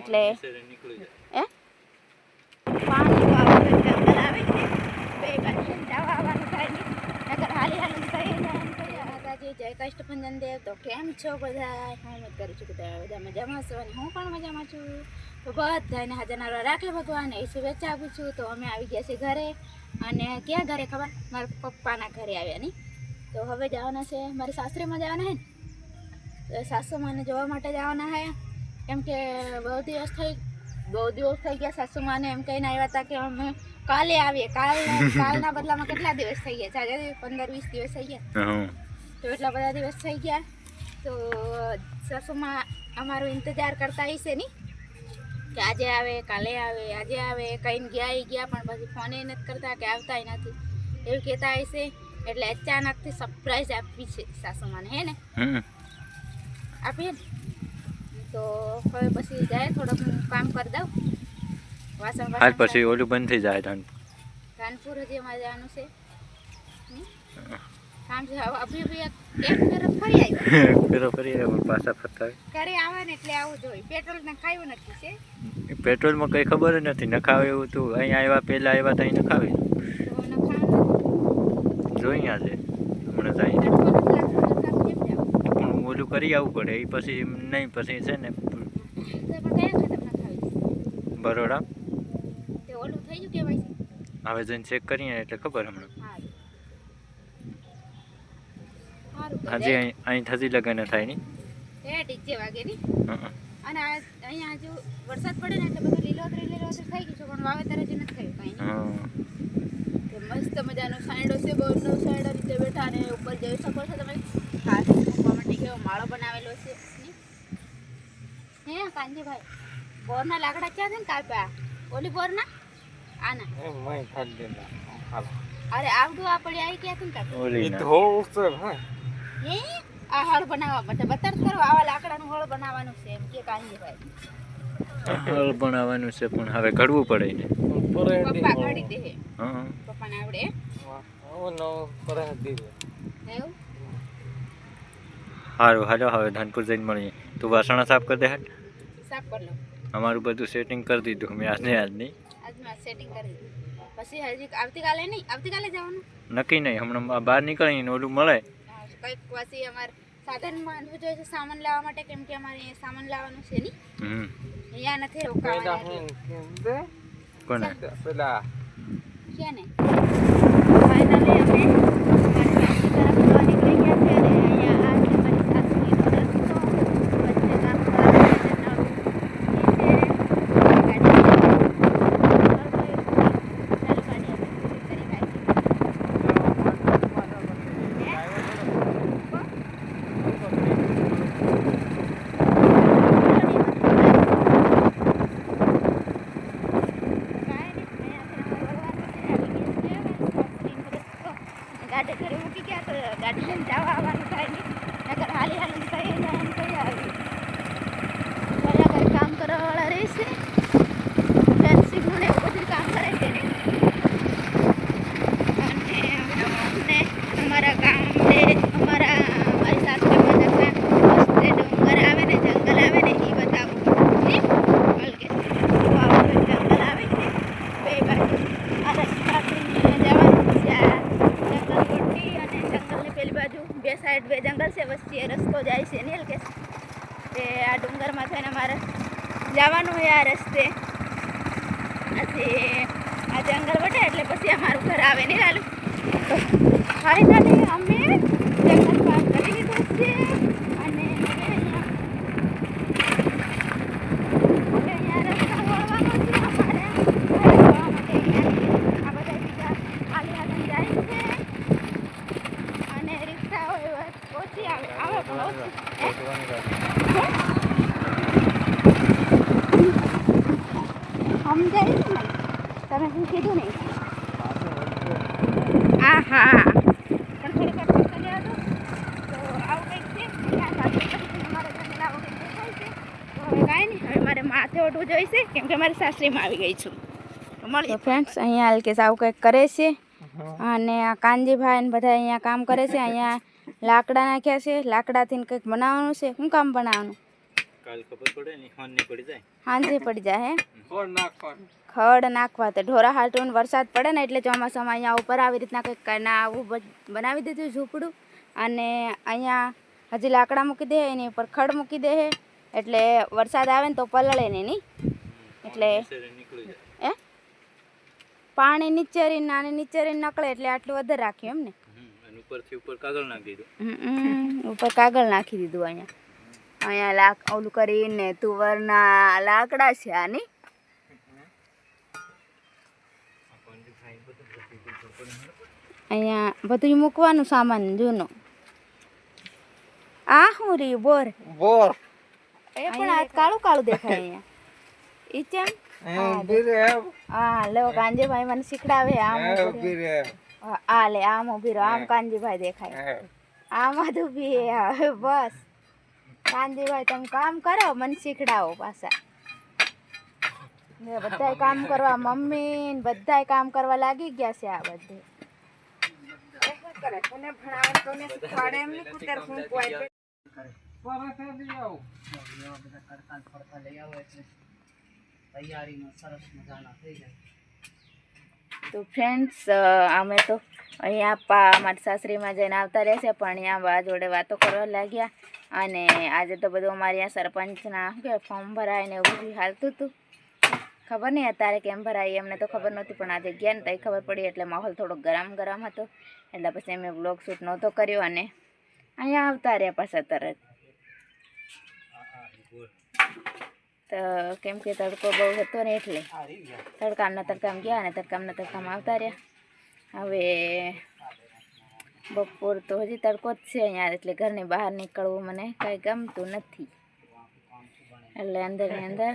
એટલે નીકળી હે? પાણી તો આવે જંગલ આવે છે. બે બાજુ જવા આવવાનું થાય નહીં. નકર હાલી જાય એમ કહીએ જય કષ્ટભંજન દેવ તો કેમ છો બધા હું મત કરું છું કે તમે બધા મજામાં છો અને હું પણ મજામાં છું. તો બધાને હાજર નારવા રાખે ભગવાન એ શુભેચ્છા આપું છું. તો અમે આવી ગયા છીએ ઘરે. અને ક્યાં ઘરે ખબર? મારા પપ્પાના ઘરે આવ્યા નહીં. તો હવે જવાના છે. મારી સાસરેમાં જવાના હે ને? તો સાસુમાને જોવા માટે જવાના હે. કેમ કે બહુ દિવસ થઈ બહુ દિવસ થઈ ગયા સાસુમાને એમ કહીને આવ્યા હતા કે અમે કાલે આવીએ. કાલ કાલના બદલામાં કેટલા દિવસ થઈ ગયા? ચાલે પંદર વીસ દિવસ થઈ ગયા. તો એટલા બધા દિવસ થઈ ગયા. તો સાસુમાં અમારો ઇંતજાર કરતા હશે નહીં? કે આજે આવે કાલે આવે આજે આવે કહીને ગયા ગયા પણ પછી ફોને નથી કરતા કે આવતાય નથી. એવું કહેતા હશે એટલે અચાનકથી સરપ્રાઈઝ આપવી છે સાસુમાને હે ને? આપીએ ને? તો હવે પછી જાય થોડુંક કામ કરી દઉં. વાસણ હાલ પછી ઓલું બંધ થઈ જાય ધન. કાનપુર હજી અમારે જવાનું છે? કામ છે અભી અભી એક એક ફરી આવ્યો. ફેરો ફરી આવ્યો પાછા ફરતા ઘરે આવે ને એટલે આવું જોઈએ પેટ્રોલ ને ખાયું નથી છે. પેટ્રોલમાં કંઈ ખબર જ નથી નખાવે એવું તું અહીંયા આવ્યા પહેલાં આવ્યા ત્યાં નખાવે. જોઈ આજે હમણાં જાય તડકો નથી લાગતો વરસાદ કેમ જાવ પણ ઓલું કરી આવવું પડે એ પછી નહીં પછી છે ને બરોડા. તે ઓલું થઈ ગયું કેવાય છે? હવે જઈને ચેક કરીએ એટલે ખબર હમણાં. હજી અહીં થતી લગન થાય નહીં ની. અને અહીંયા હજુ વરસાદ પડે ને એટલે બધું લીલોતરી લીલોતરી થઈ ગયું છે પણ વાવેતર હજી નથી થયું કાંઈ હં. મસ્ત મજાનો સાંડો છે બહુ સાંયડા રીતે બેઠા ને ઉપર જઈ શકો છો તમે. કેવો માળો બનાવેલો છે. હે કાંજીભાઈ બોરના લાકડા ક્યાં છે ને કાપ્યા? ઓલી બોરના? આના. અરે આવડું આપણે આઈ ક્યાં છે ને કાપ્યા ઓલી ના. હે. આ હળ બનાવવા માટે. બતાર કરો આવા લાકડાનું હળ બનાવવાનું છે એમ કે કાંજીભાઈ હળ બનાવવાનું છે પણ હવે ઘડવું પડે ને પપ્પા કાઢી દે. હા. પપ્પાને આવડે. હે? એવું? સારું હાલો હવે ધાનપુર જઈને મળીએ. તું વાસણ સાફ કરી દે હાલ સાફ કરી લઉં. અમારું બધું સેટિંગ કરી દીધું મેં આજને આજની સેટિંગ કરી દીધું. પછી હજી આવતીકાલે નહીં? આવતીકાલે જવાનું? નક્કી નહીં હમણાં બહાર નીકળીને ઓલું મળે. કંઈક પછી અમારે સાધન આનવું જોઈએ છે સામાન લાવવા માટે કેમ કે અમારે અહીંયા સામાન લાવવાનું છે નહીં. હમ. અહીંયા નથી રોકાવાના. ક્યાં ને ફાઇનલી અમે માર્કેટ તરફ જવા નીકળી ગયા છે અને અહીંયા આ છે મારી સાસુની રસ્તો વચ્ચે ગામ ગાડી ઘરે મૂકી ગયા ગાડી લઈને જવા આવવાનું થાય નહીં નકર હાલી હાલી થઈ જાય એમ કહી આવી ઘરે ઘરે કામ કરવાવાળા રહેશે ફેન્સિંગનું ને એવું બધું કામ કરે છે ને અને અમને અમારા ગામને અમારા મારી સાસરીમાં જતા રસ્તે ડુંગર આવે ને જંગલ આવે ને એ બતાવું ને હલકે તો આવું જંગલ આવે છે બે બાજુ આ રસ્તાથી જવાનું છે આ જંગલ પટ્ટી અને જંગલની પેલી બાજુ બે સાઈડ બે જંગલ છે વચ્ચે રસ્તો જાય છે ને કે તે આ થઈને મારે જવાનું હોય આ રસ્તે. પછી આ જંગલ વટે એટલે પછી અમારું ઘર આવે નહીં લાલુ. તો ફાઇનલી અમે જંગલ પાર કરી લીધું છે અને હવે અહીંયા હવે અહીંયા રસ્તા વળવાનો છે અમારે ઘરે જવા માટે અહીંયા આ બધા બીજા હાલી હાલી જાય છે અને રિક્ષા હોય ઓછી આવે આવે પણ ઓછી હે? સમજાય છે ને તમે શું કીધું નહીં? આ હા પણ થોડીક વાર પૈસા લેવા દો. તો આવું કંઈક છે? ત્યાં સાથે પછી અમારે ઘરે આવું કંઈક દેખાય છે? તો હવે કાંઈ નહીં. હવે મારે માથે ઓઢવું જોઈશે કેમ કે મારી સાસરીમાં આવી ગઈ છું. તો ફ્રેન્ડ્સ અહીંયા હલકેશ આવું કંઈક કરે છે. અને આ કાનજીભાઈ ને બધા અહીંયા કામ કરે છે. અહીંયા લાકડા નાખ્યા છે. લાકડાથી કંઈક બનાવવાનું છે. શું કામ બનાવવાનું? કાલ ખબર પડે ને હાંજે પડી જાય? હાંજે પડી જાય હે? ખડ નાખવા ખડ નાખવા તો ઢોરા હાટું વરસાદ પડે ને એટલે ચોમાસામાં અહીંયા ઉપર આવી રીતના કંઈક ના આવું બનાવી દીધું ઝૂંપડું અને અહીંયા હજી લાકડા મૂકી દે એની ઉપર ખડ મૂકી દે હે? એટલે વરસાદ આવે ને તો પલળે ને નહીં એટલે એ પાણી નીચે ને નાની નીચે રહીને નકળે એટલે આટલું વધારે રાખ્યું એમ ને ઉપરથી ઉપર કાગળ નાખી દીધું. ઉપર કાગળ નાખી દીધું અહીંયા. અહીંયા લાક ઓલું કરીને તુવરના લાકડા છે આની અહીંયા બધું મૂકવાનું સામાન જૂનું. આ શું રહ્યું? બોર. બોર. એ પણ આ કાળું કાળું દેખાય અહીંયા. ઈ ચેમ હા લો કાંજીભાઈ મને શીખડાવે. આમ આ લે આમ ઊભી રહો. આમ કાંજીભાઈ દેખાય. આમાં તો બી બસ. કાંજીભાઈ તમે કામ કરો મને શીખડાવો પાછા. ને બધાય કામ કરવા મમ્મી ને બધાય કામ કરવા લાગી ગયા છે આ બધે. તો ફ્રેન્ડ્સ અમે તો અહીંયા પા અમારી સાસરીમાં જઈને આવતા રહેશે પણ અહીંયા બા જોડે વાતો કરવા લાગ્યા. અને આજે તો બધું અમારે અહીંયા સરપંચના, શું કે ફોર્મ ભરાય ને એવું બધું હાલતું હતું. ખબર નહીં અત્યારે કેમ ભરાય, એમને તો ખબર નહોતી, પણ આજે ગયા ને તો ખબર પડી, એટલે માહોલ થોડોક ગરમ ગરમ હતો. એટલે પછી અમે બ્લોગ શૂટ નહોતો કર્યો અને અહીંયા આવતા રહ્યા પાછા તરત. તો કેમ કે તડકો બહુ હતો ને એટલે. તડકામના તડકામ ગયા અને તડકામના તડકામ આવતા રહ્યા. હવે બપોર તો હજી તડકો જ છે અહીંયા, એટલે ઘરની બહાર નીકળવું મને કાંઈ ગમતું નથી. એટલે અંદર ને અંદર